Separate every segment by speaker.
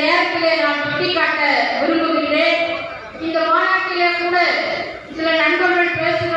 Speaker 1: நேரத்திலே நான் சுட்டிக்காட்ட விரும்புகின்றேன். இந்த மாநாட்டிலே கூட சில நண்பர்கள் பேசுவது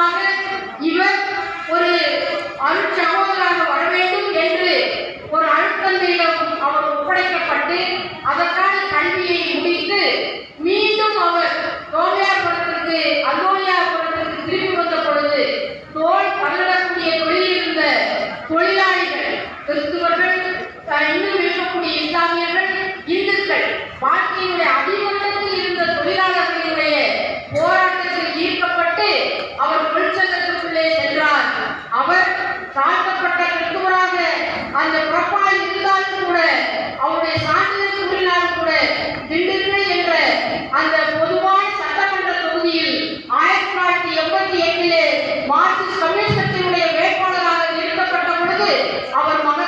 Speaker 1: காரணமாக இவர் ஒரு அருட்ச আমার মনে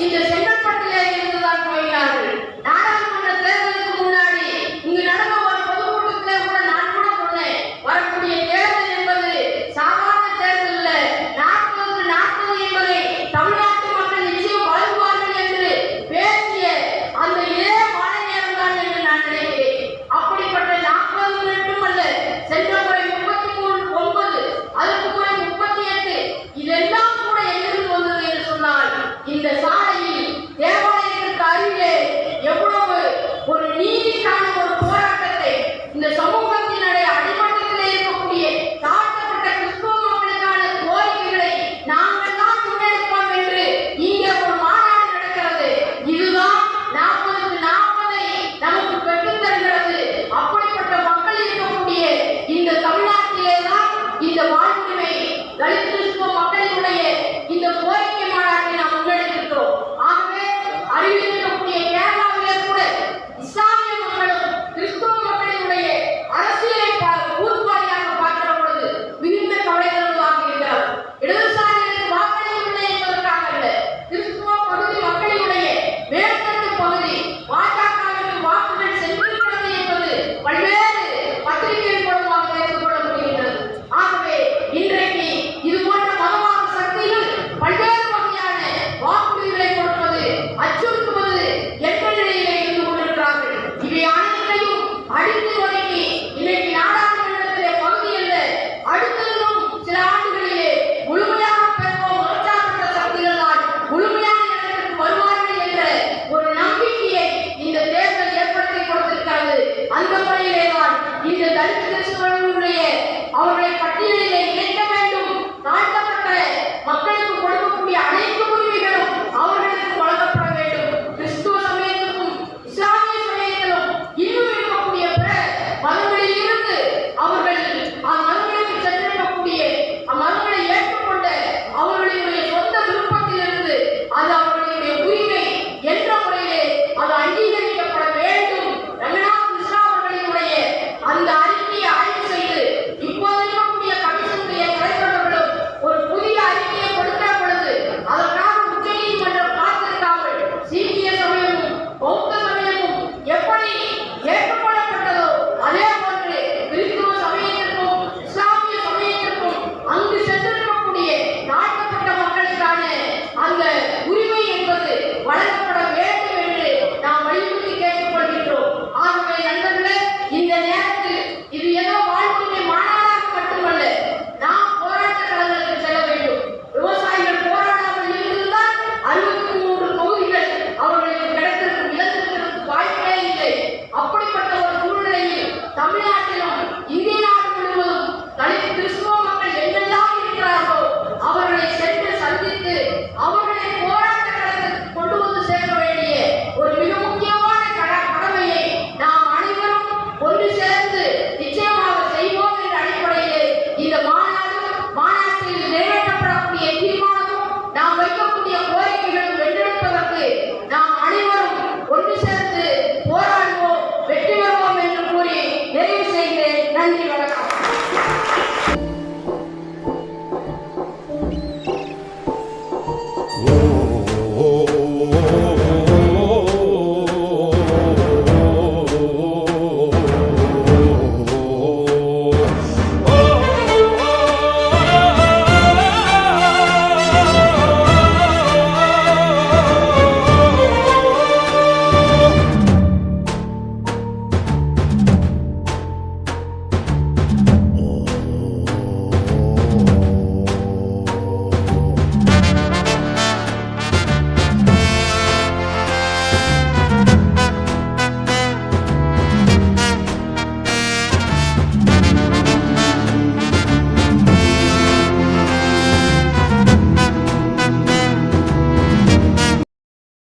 Speaker 1: Entonces,